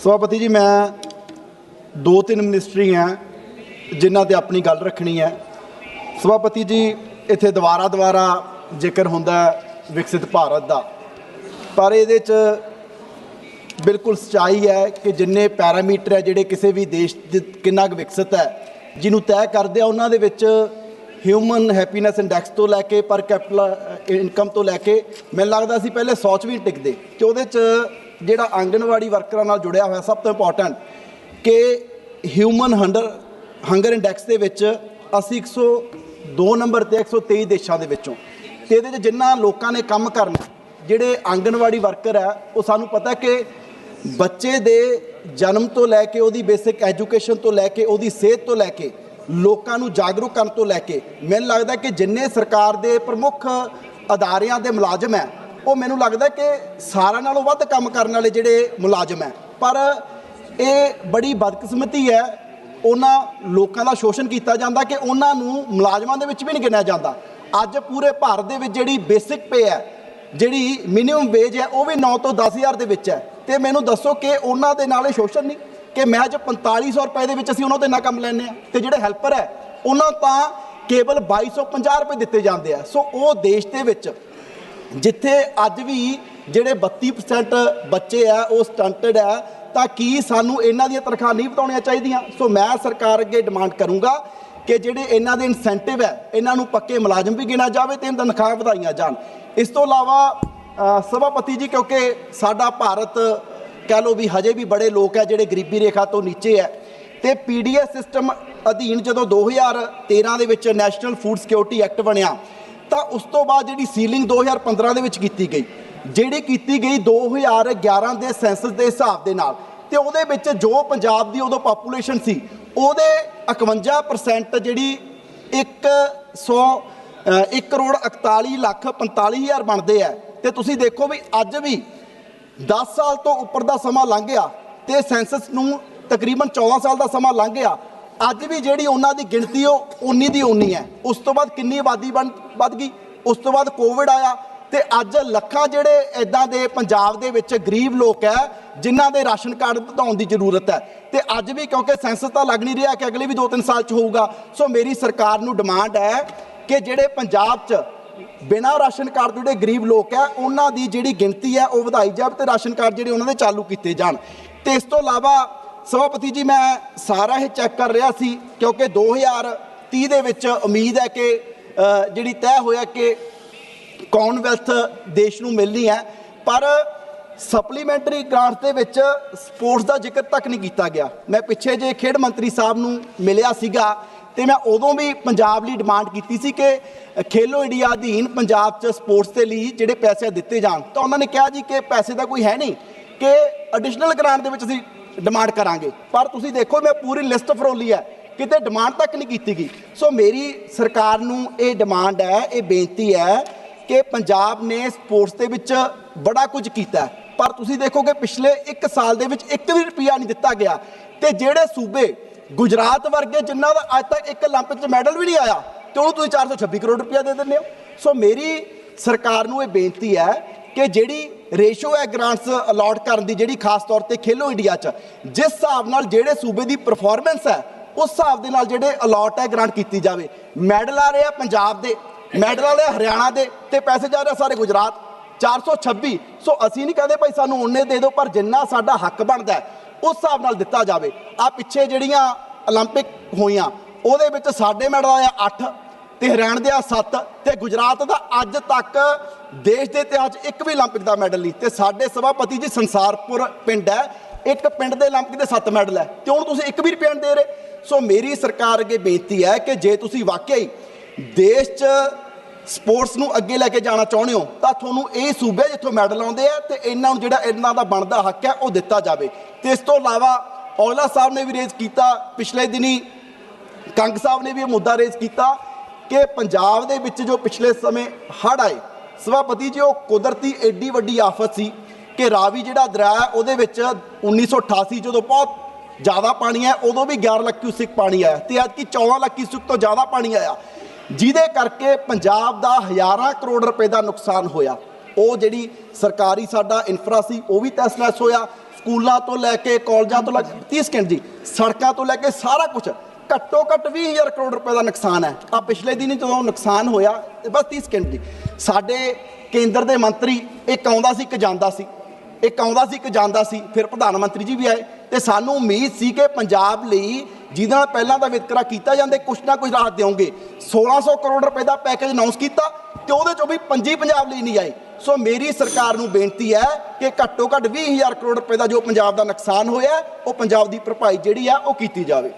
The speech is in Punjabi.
ਸਭਾਪਤੀ ਜੀ, ਮੈਂ ਦੋ ਤਿੰਨ ਮਿਨਿਸਟਰੀ ਆ ਜਿਨ੍ਹਾਂ ਤੇ ਆਪਣੀ ਗੱਲ ਰੱਖਣੀ ਹੈ ਸਭਾਪਤੀ ਜੀ, ਇੱਥੇ ਦੁਬਾਰਾ ਦੁਬਾਰਾ ਜ਼ਿਕਰ ਹੁੰਦਾ ਵਿਕਸਿਤ ਭਾਰਤ ਦਾ। ਪਰ ਇਹਦੇ 'ਚ ਬਿਲਕੁਲ ਸਚਾਈ ਹੈ ਕਿ ਜਿੰਨੇ ਪੈਰਾਮੀਟਰ ਹੈ, ਜਿਹੜੇ ਕਿਸੇ ਵੀ ਦੇਸ਼ ਦੇ ਕਿੰਨਾ ਕੁ ਵਿਕਸਿਤ ਹੈ, ਜਿਹਨੂੰ ਤੈਅ ਕਰਦੇ ਆ, ਉਹਨਾਂ ਦੇ ਵਿੱਚ ਹਿਊਮਨ ਹੈਪੀਨੈਸ ਇੰਡੈਕਸ ਤੋਂ ਲੈ ਕੇ ਪਰ ਕੈਪੀਟਲ ਇਨਕਮ ਤੋਂ ਲੈ ਕੇ, ਮੈਨੂੰ ਲੱਗਦਾ ਸੀ ਪਹਿਲੇ ਸੌਚ ਵੀ ਨਹੀਂ ਟਿਕਦੇ ਕਿ ਉਹਦੇ 'ਚ ਜਿਹੜਾ ਆਂਗਣਵਾੜੀ ਵਰਕਰਾਂ ਨਾਲ ਜੁੜਿਆ ਹੋਇਆ ਸਭ ਤੋਂ ਇੰਪੋਰਟੈਂਟ ਕਿ ਹਿਊਮਨ ਹੰਡਰ ਹੰਗਰ ਇੰਡੈਕਸ ਦੇ ਵਿੱਚ ਅਸੀਂ 102 ਨੰਬਰ ਤੇ 123 ਦੇਸ਼ਾਂ ਦੇ ਵਿੱਚੋਂ। ਤੇ ਇਹਦੇ 'ਚ ਜਿੰਨਾ ਲੋਕਾਂ ਨੇ ਕੰਮ ਕਰਨਾ, ਜਿਹੜੇ ਆਂਗਣਵਾੜੀ ਵਰਕਰ ਹੈ ਉਹ ਸਾਨੂੰ ਪਤਾ ਕਿ ਬੱਚੇ ਦੇ ਜਨਮ ਤੋਂ ਲੈ ਕੇ ਉਹਦੀ ਬੇਸਿਕ ਐਜੂਕੇਸ਼ਨ ਤੋਂ ਲੈ ਕੇ, ਉਹਦੀ ਸਿਹਤ ਤੋਂ ਲੈ ਕੇ, ਲੋਕਾਂ ਨੂੰ ਜਾਗਰੂਕ ਕਰਨ ਤੋਂ ਲੈ ਕੇ, ਮੈਨੂੰ ਲੱਗਦਾ ਕਿ ਜਿੰਨੇ ਸਰਕਾਰ ਦੇ ਪ੍ਰਮੁੱਖ ਅਦਾਰਿਆਂ ਦੇ ਮੁਲਾਜ਼ਮ ਹੈ ਉਹ ਮੈਨੂੰ ਲੱਗਦਾ ਕਿ ਸਾਰਿਆਂ ਨਾਲੋਂ ਵੱਧ ਕੰਮ ਕਰਨ ਵਾਲੇ ਜਿਹੜੇ ਮੁਲਾਜ਼ਮ ਹੈ। ਪਰ ਇਹ ਬੜੀ ਬਦਕਿਸਮਤੀ ਹੈ। ਉਹਨਾਂ ਲੋਕਾਂ ਦਾ ਸ਼ੋਸ਼ਣ ਕੀਤਾ ਜਾਂਦਾ ਕਿ ਉਹਨਾਂ ਨੂੰ ਮੁਲਾਜ਼ਮਾਂ ਦੇ ਵਿੱਚ ਵੀ ਨਹੀਂ ਗਿਣਿਆ ਜਾਂਦਾ। ਅੱਜ ਪੂਰੇ ਭਾਰਤ ਦੇ ਵਿੱਚ ਜਿਹੜੀ ਬੇਸਿਕ ਪੇ ਹੈ, ਜਿਹੜੀ ਮਿਨੀਮਮ ਵੇਜ ਹੈ, ਉਹ ਵੀ 9 ਤੋਂ 10000 ਦੇ ਵਿੱਚ ਹੈ। ਤੇ ਮੈਨੂੰ ਦੱਸੋ ਕਿ ਉਹਨਾਂ ਦੇ ਨਾਲ ਇਹ ਸ਼ੋਸ਼ਣ ਨਹੀਂ ਕਿ ਮੈਂ ਅੱਜ 4500 ਰੁਪਏ ਦੇ ਵਿੱਚ ਅਸੀਂ ਉਹਨਾਂ ਦੇ ਨਾਲ ਕੰਮ ਲੈਂਦੇ ਆ ਤੇ ਜਿਹੜੇ ਹੈਲਪਰ ਹੈ, ਉਹਨਾਂ ਤਾਂ ਕੇਵਲ 2250 ਰੁਪਏ ਦਿੱਤੇ ਜਾਂਦੇ ਆ। ਸੋ ਉਹ ਦੇਸ਼ ਦੇ ਵਿੱਚ ਜਿੱਥੇ ਅੱਜ ਵੀ ਜਿਹੜੇ 32% ਬੱਚੇ ਆ, ਉਹ ਸਟੰਟਡ ਆ, ਤਾਂ ਕੀ ਸਾਨੂੰ ਇਹਨਾਂ ਦੀਆਂ ਤਨਖਾਹ ਨਹੀਂ ਵਧਾਉਣੀਆਂ ਚਾਹੀਦੀਆਂ? ਸੋ ਮੈਂ ਸਰਕਾਰ ਅੱਗੇ ਡਿਮਾਂਡ ਕਰੂੰਗਾ ਕਿ ਜਿਹੜੇ ਇਹਨਾਂ ਦੇ ਇਨਸੈਂਟਿਵ ਹੈ ਇਹਨਾਂ ਨੂੰ ਪੱਕੇ ਮੁਲਾਜ਼ਮ ਵੀ ਗਿਣਾ ਜਾਵੇ ਤੇ ਇਹਨਾਂ ਤਨਖਾਹ ਵਧਾਈਆਂ ਜਾਣ। ਇਸ ਤੋਂ ਇਲਾਵਾ ਸਭਾਪਤੀ ਜੀ, ਕਿਉਂਕਿ ਸਾਡਾ ਭਾਰਤ ਕਹਿ ਲਓ ਵੀ ਹਜੇ ਵੀ ਬੜੇ ਲੋਕ ਹੈ ਜਿਹੜੇ ਗਰੀਬੀ ਰੇਖਾ ਤੋਂ ਨੀਚੇ ਹੈ ਤੇ ਪੀਡੀਐਸ ਸਿਸਟਮ ਅਧੀਨ ਜਦੋਂ 2013 ਦੇ ਵਿੱਚ ਨੈਸ਼ਨਲ ਫੂਡ ਸਿਕਿਉਰਿਟੀ ਐਕਟ ਬਣਿਆ ਤਾਂ ਉਸ ਤੋਂ ਬਾਅਦ ਜਿਹੜੀ ਸੀਲਿੰਗ 2015 ਦੇ ਵਿੱਚ ਕੀਤੀ ਗਈ, ਜਿਹੜੀ ਕੀਤੀ ਗਈ 2011 ਦੇ ਸੈਂਸਸ ਦੇ ਹਿਸਾਬ ਦੇ ਨਾਲ ਤੇ ਉਹਦੇ ਵਿੱਚ ਜੋ ਪੰਜਾਬ ਦੀ ਉਦੋਂ ਪਾਪੂਲੇਸ਼ਨ ਸੀ, ਉਹਦੇ 51% ਜਿਹੜੀ 100 1 ਕਰੋੜ 41 ਲੱਖ 45 ਹਜ਼ਾਰ ਬਣਦੇ ਆ। ਤੇ ਤੁਸੀਂ ਦੇਖੋ ਵੀ ਅੱਜ ਵੀ 10 ਸਾਲ ਤੋਂ ਉੱਪਰ ਦਾ ਸਮਾਂ ਲੰਘ ਗਿਆ ਤੇ ਸੈਂਸਸ ਨੂੰ ਤਕਰੀਬਨ 14 ਸਾਲ ਦਾ ਸਮਾਂ ਲੰਘ ਗਿਆ। ਅੱਜ ਵੀ ਜਿਹੜੀ ਉਹਨਾਂ ਦੀ ਗਿਣਤੀ ਉਹ ਉਨੀ ਦੀ ਉਨੀ ਹੈ। ਉਸ ਤੋਂ ਬਾਅਦ ਕਿੰਨੀ ਆਬਾਦੀ ਬਣ ਵੱਧ ਗਈ? ਉਸ ਤੋਂ ਬਾਅਦ ਕੋਵਿਡ ਆਇਆ ਤੇ ਅੱਜ ਲੱਖਾਂ ਜਿਹੜੇ ਇਦਾਂ ਦੇ ਪੰਜਾਬ ਦੇ ਵਿੱਚ ਗਰੀਬ ਲੋਕ ਹੈ, ਜਿਨ੍ਹਾਂ ਦੇ ਰਾਸ਼ਨ ਕਾਰਡ ਵਧਾਉਣ ਦੀ ਜ਼ਰੂਰਤ ਹੈ। ਤੇ ਅੱਜ ਵੀ ਕਿਉਂਕਿ ਸੈਂਸਸ ਤਾਂ ਲੱਗ ਨਹੀਂ ਰਿਹਾ ਕਿ ਅਗਲੇ ਵੀ 2-3 ਸਾਲ ਚ ਹੋਊਗਾ। ਸੋ ਮੇਰੀ ਸਰਕਾਰ ਨੂੰ ਡਿਮਾਂਡ ਹੈ ਕਿ ਜਿਹੜੇ ਪੰਜਾਬ 'ਚ ਬਿਨਾਂ ਰਾਸ਼ਨ ਕਾਰਡ ਤੋਂ ਜਿਹੜੇ ਗਰੀਬ ਲੋਕ ਹੈ, ਉਹਨਾਂ ਦੀ ਜਿਹੜੀ ਗਿਣਤੀ ਹੈ ਉਹ ਵਧਾਈ ਜਾਵੇ ਤੇ ਰਾਸ਼ਨ ਕਾਰਡ ਜਿਹੜੇ ਉਹਨਾਂ ਦੇ ਚਾਲੂ ਕੀਤੇ ਜਾਣ। ਤੇ ਇਸ ਤੋਂ ਇਲਾਵਾ ਸਭਾਪਤੀ ਜੀ, ਮੈਂ ਸਾਰਾ ਇਹ ਚੈੱਕ ਕਰ ਰਿਹਾ ਸੀ ਕਿਉਂਕਿ 2030 ਦੇ ਵਿੱਚ ਉਮੀਦ ਹੈ ਕਿ ਜਿਹੜੀ ਤੈਅ ਹੋਇਆ ਕਿ ਕਾਮਨਵੈਲਥ ਦੇਸ਼ ਨੂੰ ਮਿਲਣੀ ਹੈ, ਪਰ ਸਪਲੀਮੈਂਟਰੀ ਗ੍ਰਾਂਟ ਦੇ ਵਿੱਚ ਸਪੋਰਟਸ ਦਾ ਜ਼ਿਕਰ ਤੱਕ ਨਹੀਂ ਕੀਤਾ ਗਿਆ। ਮੈਂ ਪਿੱਛੇ ਜੇ ਖੇਡ ਮੰਤਰੀ ਸਾਹਿਬ ਨੂੰ ਮਿਲਿਆ ਸੀਗਾ ਤੇ ਮੈਂ ਉਦੋਂ ਵੀ ਪੰਜਾਬ ਲਈ ਡਿਮਾਂਡ ਕੀਤੀ ਸੀ ਕਿ ਖੇਲੋ ਇੰਡੀਆ ਅਧੀਨ ਪੰਜਾਬ 'ਚ ਸਪੋਰਟਸ ਦੇ ਲਈ ਜਿਹੜੇ ਪੈਸੇ ਦਿੱਤੇ ਜਾਣ। ਤਾਂ ਉਹਨਾਂ ਨੇ ਕਿਹਾ ਜੀ ਕਿ ਪੈਸੇ ਦਾ ਕੋਈ ਹੈ ਨਹੀਂ, ਕਿ ਐਡੀਸ਼ਨਲ ਗ੍ਰਾਂਟ ਦੇ ਵਿੱਚ ਅਸੀਂ ਡਿਮਾਂਡ ਕਰਾਂਗੇ ਪਰ ਤੁਸੀਂ ਦੇਖੋ ਮੈਂ ਪੂਰੀ ਲਿਸਟ ਫਰੋਲੀ ਹੈ ਕਿਤੇ ਡਿਮਾਂਡ ਤੱਕ ਨਹੀਂ ਕੀਤੀ ਗਈ ਸੋ ਮੇਰੀ ਸਰਕਾਰ ਨੂੰ ਇਹ ਡਿਮਾਂਡ ਹੈ ਇਹ ਬੇਨਤੀ ਹੈ ਕਿ ਪੰਜਾਬ ਨੇ ਸਪੋਰਟਸ ਦੇ ਵਿੱਚ ਬੜਾ ਕੁਝ ਕੀਤਾ ਹੈ। ਪਰ ਤੁਸੀਂ ਦੇਖੋਗੇ ਪਿਛਲੇ 1 ਸਾਲ ਦੇ ਵਿੱਚ 1 ਵੀ ਰੁਪਿਆ ਨਹੀਂ ਦਿੱਤਾ ਗਿਆ ਤੇ ਜਿਹੜੇ ਸੂਬੇ ਗੁਜਰਾਤ ਵਰਗੇ ਜਿਨ੍ਹਾਂ ਦਾ ਅੱਜ ਤੱਕ ਇੱਕ 올림픽 'ਚ ਮੈਡਲ ਵੀ ਨਹੀਂ ਆਇਆ ਤੇ ਉਹਨੂੰ ਤੁਸੀਂ 426 ਕਰੋੜ ਰੁਪਇਆ ਦੇ ਦਿੰਦੇ ਹੋ ਸੋ ਮੇਰੀ ਸਰਕਾਰ ਨੂੰ ਇਹ ਬੇਨਤੀ ਹੈ ਕਿ ਜਿਹੜੀ ਰੇਸ਼ੋ ਹੈ ਗ੍ਰਾਂਟਸ ਅਲਾਟ ਕਰਨ ਦੀ ਜਿਹੜੀ ਖਾਸ ਤੌਰ ਤੇ ਖੇਲੋ ਇੰਡੀਆ 'ਚ ਜਿਸ ਹਿਸਾਬ ਨਾਲ ਜਿਹੜੇ ਸੂਬੇ ਦੀ ਪਰਫਾਰਮੈਂਸ ਹੈ ਉਸ ਹਿਸਾਬ ਦੇ ਨਾਲ ਜਿਹੜੇ ਅਲਾਟ ਹੈ ਗ੍ਰਾਂਟ ਕੀਤੀ ਜਾਵੇ ਮੈਡਲ ਆ ਰਹੇ ਆ ਪੰਜਾਬ ਦੇ ਮੈਡਲ ਵਾਲੇ ਹਰਿਆਣਾ ਦੇ ਤੇ ਪੈਸੇ ਜਾ ਰਹੇ ਆ ਸਾਰੇ ਗੁਜਰਾਤ 426 ਸੋ ਅਸੀਂ ਨਹੀਂ ਕਹਿੰਦੇ ਭਾਈ ਸਾਨੂੰ ਉਹਨੇ ਦੇ ਦਿਓ ਪਰ ਜਿੰਨਾ ਸਾਡਾ ਹੱਕ ਬਣਦਾ ਹੈ, ਉਸ ਹਿਸਾਬ ਨਾਲ ਦਿੱਤਾ ਜਾਵੇ ਆ ਪਿੱਛੇ ਜਿਹੜੀਆਂ 올림픽 ਹੋਈਆਂ ਉਹਦੇ ਵਿੱਚ ਸਾਡੇ ਮੈਡਲ ਆਏ 8 ਤੇ ਹਰਿਆਣਾ ਦੇ ਆ 7 ਤੇ ਗੁਜਰਾਤ ਦਾ ਅੱਜ ਤੱਕ ਦੇਸ਼ ਦੇ ਇਤਿਹਾਸ 'ਚ ਇੱਕ ਵੀ 올림픽 ਦਾ ਮੈਡਲ ਨਹੀਂ ਤੇ ਸਾਡੇ ਸਭਾਪਤੀ ਜੀ ਸੰਸਾਰਪੁਰ ਪਿੰਡ ਹੈ ਇੱਕ ਪਿੰਡ ਦੇ 올림픽 ਦੇ 7 ਮੈਡਲ ਹੈ ਤੇ ਹੁਣ ਤੁਸੀਂ ਇੱਕ ਵੀ ਰੁਪਏ ਨਹੀਂ ਦੇ ਰਹੇ ਸੋ ਮੇਰੀ ਸਰਕਾਰ ਅੱਗੇ ਬੇਨਤੀ ਹੈ ਕਿ ਜੇ ਤੁਸੀਂ ਵਾਕਿਆ ਹੀ ਦੇਸ਼ 'ਚ ਸਪੋਰਟਸ ਨੂੰ ਅੱਗੇ ਲੈ ਕੇ ਜਾਣਾ ਚਾਹੁੰਦੇ ਹੋ ਤਾਂ ਤੁਹਾਨੂੰ ਇਹ ਸੂਬੇ ਜਿੱਥੋਂ ਮੈਡਲ ਆਉਂਦੇ ਆ ਤੇ ਇਹਨਾਂ ਨੂੰ ਜਿਹੜਾ ਇਹਨਾਂ ਦਾ ਬਣਦਾ ਹੱਕ ਹੈ ਉਹ ਦਿੱਤਾ ਜਾਵੇ ਤੇ ਇਸ ਤੋਂ ਇਲਾਵਾ ਔਲਾ ਸਾਹਿਬ ਨੇ ਵੀ ਰੇਜ਼ ਕੀਤਾ ਪਿਛਲੇ ਦਿਨੀ ਕੰਗ ਸਾਹਿਬ ਨੇ ਵੀ ਇਹ ਮੁੱਦਾ ਰੇਜ਼ ਕੀਤਾ ਕਿ ਪੰਜਾਬ ਦੇ ਵਿੱਚ ਜੋ ਪਿਛਲੇ ਸਮੇਂ ਹੜ੍ਹ ਆਏ, ਸਭਾਪਤੀ ਜੀ, ਉਹ ਕੁਦਰਤੀ ਐਡੀ ਵੱਡੀ ਆਫਤ ਸੀ ਕਿ ਰਾਵੀ ਜਿਹੜਾ ਦਰਿਆ ਉਹਦੇ ਵਿੱਚ 1988 ਜਦੋਂ ਬਹੁਤ ਜ਼ਿਆਦਾ ਪਾਣੀ ਆਇਆ, ਉਦੋਂ ਵੀ 11 ਲੱਖ ਕਿਊਸਿਕ ਪਾਣੀ ਆਇਆ ਤੇ ਅੱਜ ਕੀ 14 ਲੱਖ ਕਿਊਸਿਕ ਤੋਂ ਜ਼ਿਆਦਾ ਪਾਣੀ ਆਇਆ, ਜਿਹਦੇ ਕਰਕੇ ਪੰਜਾਬ ਦਾ ਹਜ਼ਾਰਾਂ ਕਰੋੜ ਰੁਪਏ ਦਾ ਨੁਕਸਾਨ ਹੋਇਆ। ਉਹ ਜਿਹੜੀ ਸਰਕਾਰੀ ਸਾਡਾ ਇਨਫਰਾ ਸੀ, ਉਹ ਵੀ ਤਹਿਸ ਹੋਇਆ, ਸਕੂਲਾਂ ਤੋਂ ਲੈ ਕੇ ਕਾਲਜਾਂ ਤੋਂ ਲੈ ਕੇ 30 ਸਕਿੰਟ ਜੀ, ਸੜਕਾਂ ਤੋਂ ਲੈ ਕੇ ਸਾਰਾ ਕੁਝ ਘੱਟੋ ਘੱਟ 20000 ਕਰੋੜ ਰੁਪਏ ਦਾ ਨੁਕਸਾਨ ਹੈ। ਆ ਪਿਛਲੇ ਦਿਨੀ ਜਦੋਂ ਨੁਕਸਾਨ ਹੋਇਆ, ਤੇ ਬਸ 30 ਸਕਿੰਟ ਜੀ। ਸਾਡੇ ਕੇਂਦਰ ਦੇ ਮੰਤਰੀ, ਇੱਕ ਆਉਂਦਾ ਸੀ, ਇੱਕ ਜਾਂਦਾ ਸੀ। ਇੱਕ ਆਉਂਦਾ ਸੀ, ਇੱਕ ਜਾਂਦਾ ਸੀ। ਫਿਰ ਪ੍ਰਧਾਨ ਮੰਤਰੀ ਜੀ ਵੀ ਆਏ। ਤੇ ਸਾਨੂੰ ਉਮੀਦ ਸੀ ਕਿ ਪੰਜਾਬ ਲਈ ਜਿਹਦੇ ਨਾਲ ਪਹਿਲਾਂ ਦਾ ਵਿਤਕਰਾ ਕੀਤਾ ਜਾਂਦੇ, ਕੁਛ ਨਾ ਕੁਛ ਰਾਹਤ ਦਿਓਗੇ। 1600 ਕਰੋੜ ਰੁਪਏ ਦਾ ਪੈਕੇਜ ਅਨਾਉਂਸ ਕੀਤਾ ਤੇ ਉਹਦੇ ਚੋਂ ਵੀ ਪੰਜੀ ਪੰਜਾਬ ਲਈ ਨਹੀਂ ਆਏ। ਸੋ ਮੇਰੀ ਸਰਕਾਰ ਨੂੰ ਬੇਨਤੀ ਹੈ ਕਿ ਘੱਟੋ ਘੱਟ 20000 ਕਰੋੜ ਰੁਪਏ ਦਾ ਜੋ ਪੰਜਾਬ ਦਾ ਨੁਕਸਾਨ ਹੋਇਆ, ਉਹ ਪੰਜਾਬ ਦੀ ਭਰਪਾਈ ਜਿਹੜੀ ਆ, ਉਹ ਕੀਤੀ ਜਾਵੇ।